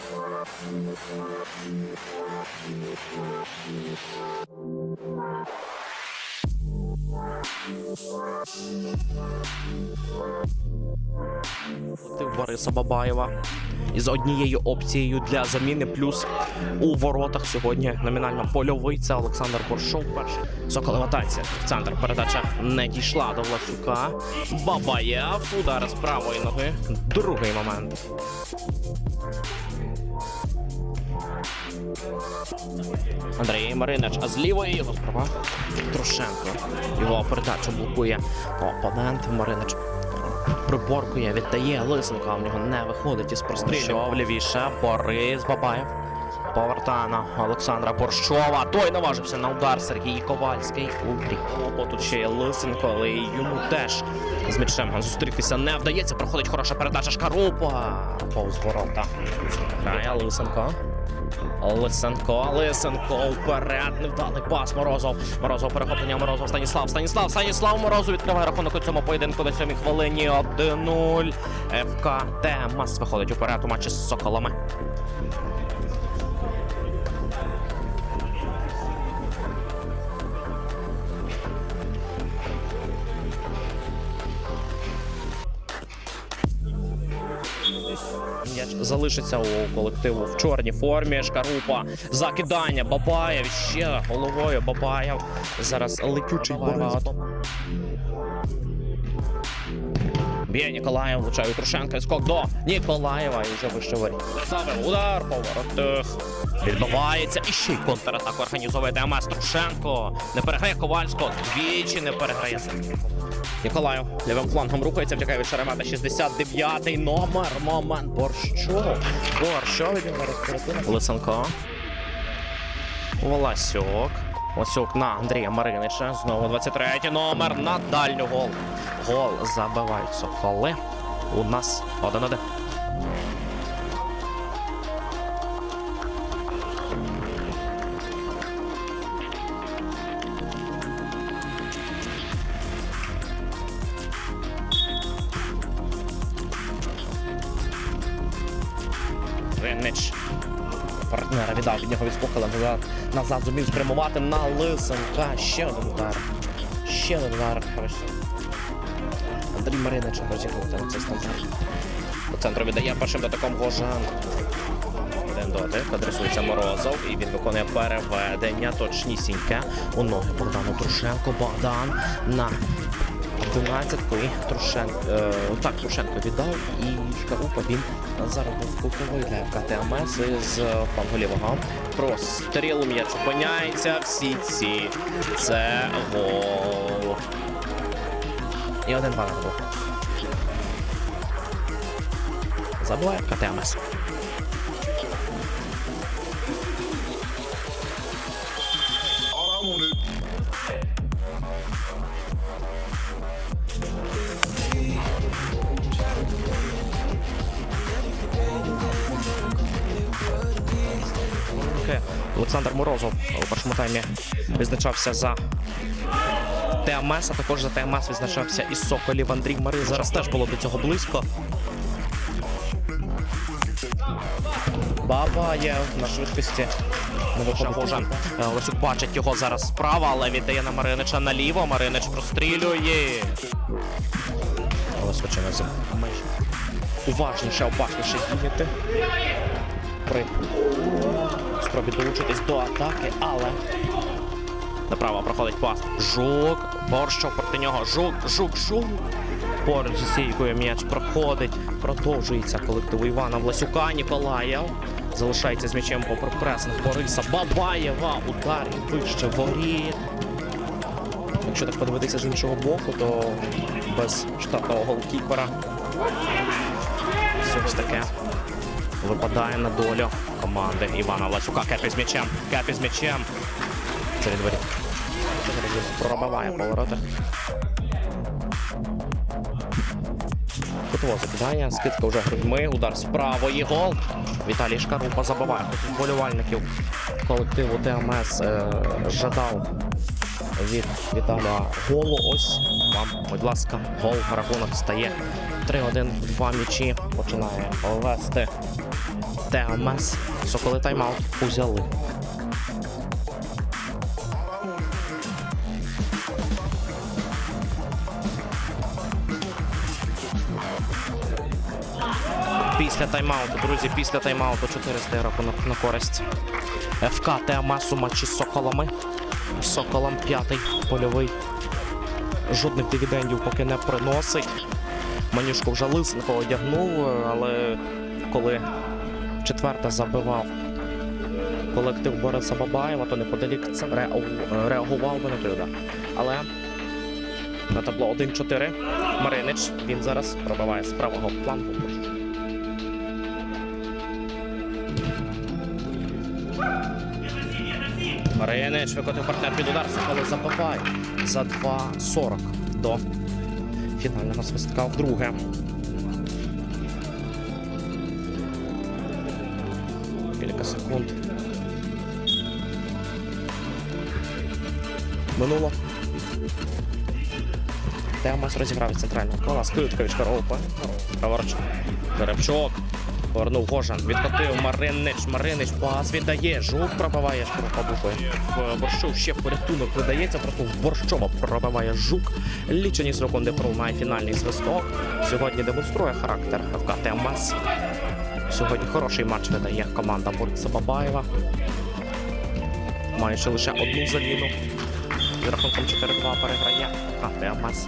Thank you. Бориса Бабаєва із однією опцією для заміни. Плюс у воротах сьогодні номінально польовий. Це Олександр Боршов. Перший Соколова танці. В центр передача не дійшла до Власюка. Бабаєв. Удар з правої ноги. Другий момент. Андрій Маринич, а з лівої його справа Трошенко. Його передачу блокує опонент Маринич. Приборкує, віддає Лисенко, а в нього не виходить із прострілю. Лівіше, Борис Бабаєв. Повертає на Олександра Борщова. Той наважився на удар Сергій Ковальський. О, тут ще є Лисенко, але йому теж з м'ячем зустрітися не вдається. Проходить хороша передача Шкарупа. Повз ворота. Грає Лисенко. Лисенко, Лисенко вперед, невдалий пас Морозов. Морозов перехоплення Морозов, Станіслав, Станіслав, Станіслав Морозов відкриває рахунок у цьому поєдинку на сьомій хвилині 1-0. ФК Демас виходить уперед у матчі з Соколами. Залишиться у колективу в чорній формі. Шкарупа, закидання, Бабаєв ще головою Бабаєв. Зараз летючий Борис. Б'є Ніколаєв, влучає Трушенка, скок до Ніколаєва і вже вище воріт. Заставив удар, поворотих. Відбувається і ще й контратаку організовує ДМС Трушенко. Не переграє Ковальського, двічі не переграє. Ніколаєв лівим флангом рухається, втікає від Шеремета. 69-й номер. Момент. Борщов. Борщов нього розпорядили. Лисенко. Волосюк. Волосюк на Андрія Маринича. Знову 23-й номер на дальню гол. Гол забивають Соколи. У нас 1-1. Виннич. Партнера віддав від нього відскокали назад. Назад зумів спрямувати на Лисенка. Ще один удар. Ще один удар. Хорошо. Андрій Маринич розігрувати на цей стандарт. До центру віддає першим дотиком Гожан. Дотик, адресується Морозов, і він виконує переведення точнісіньке у ноги Богдану Трушенко. Богдан на 11-ку і Трушенко. Е, так, Трушенко віддав і Шкарупа він зараз був для КТМС із флангу лівого. Простріл м'яч опиняється. Всі ці. Це гол. І один два. Забуває КТМС. Олександр Морозов у першому таймі відзначався за ТМС, а також за ТМС відзначався і Соколів Андрій Мари. Зараз теж було до цього близько. Бабаєв на швидкості. Не виходить. Е, Лесюк бачить його зараз справа, але віддає на Маринича наліво. Маринич прострілює. Межі. Уважніше, обачніше діяти. При спробі долучитись до атаки, але направо проходить пас. Жук, Борщов проти нього. Жук, жук, жук. Поруч зі стійкою м'яч проходить. Продовжується колективу Івана Власюка. Ніколаєв. Залишається з м'ячем попри пресинг Бориса Бабаєва. Удар вище воріт. Якщо так подивитися з іншого боку, то без штатного голкіпера. Все ж таке випадає на долю команди Івана Власюка. Кепі з м'ячем. Кепі з м'ячем. Це від. Пробиває повороти. Кутово закидання, скидка вже грудьми, удар з правої, гол. Віталій Шкарупа забиває. Тут колективу ТМС е, жадав від Віталія голу. Ось вам, будь ласка, гол. Рахунок стає 3-1, два м'ячі. Починає вести ТМС. Соколи тайм-аут узяли. Після тайм-ауту, друзі, після тайм-ауту 400 рахунок на користь. ФК ТМС у матчі з Соколами. Соколом п'ятий польовий. Жодних дивідендів поки не приносить. Манюшко вже лисенко одягнув, але коли четверта забивав колектив Бориса Бабаєва, то неподалік реагував на. Але на табло 1-4. Маринич. Він зараз пробиває з правого флангу. Маринич викотив партнер під удар, Соколи забиває за 2.40 до фінального свистка вдруге. Кілька секунд. Минуло. Темас розіграв від центрального кола. Скидкович Коровпа. Каварчук. Жеребчук. Повернув Гожан. Відкотив Маринич. Маринич пас віддає. Жук пробиває Шкурка букви. Борщов ще порятунок видається. Просто в Борщова пробиває жук. Лічені секунди пролунає фінальний свисток. Сьогодні демонструє характер ФК ТМС. Сьогодні хороший матч видає команда Бориса Бабаєва. Маючи лише одну заміну. З рахунком 4-2 переграє ТМС.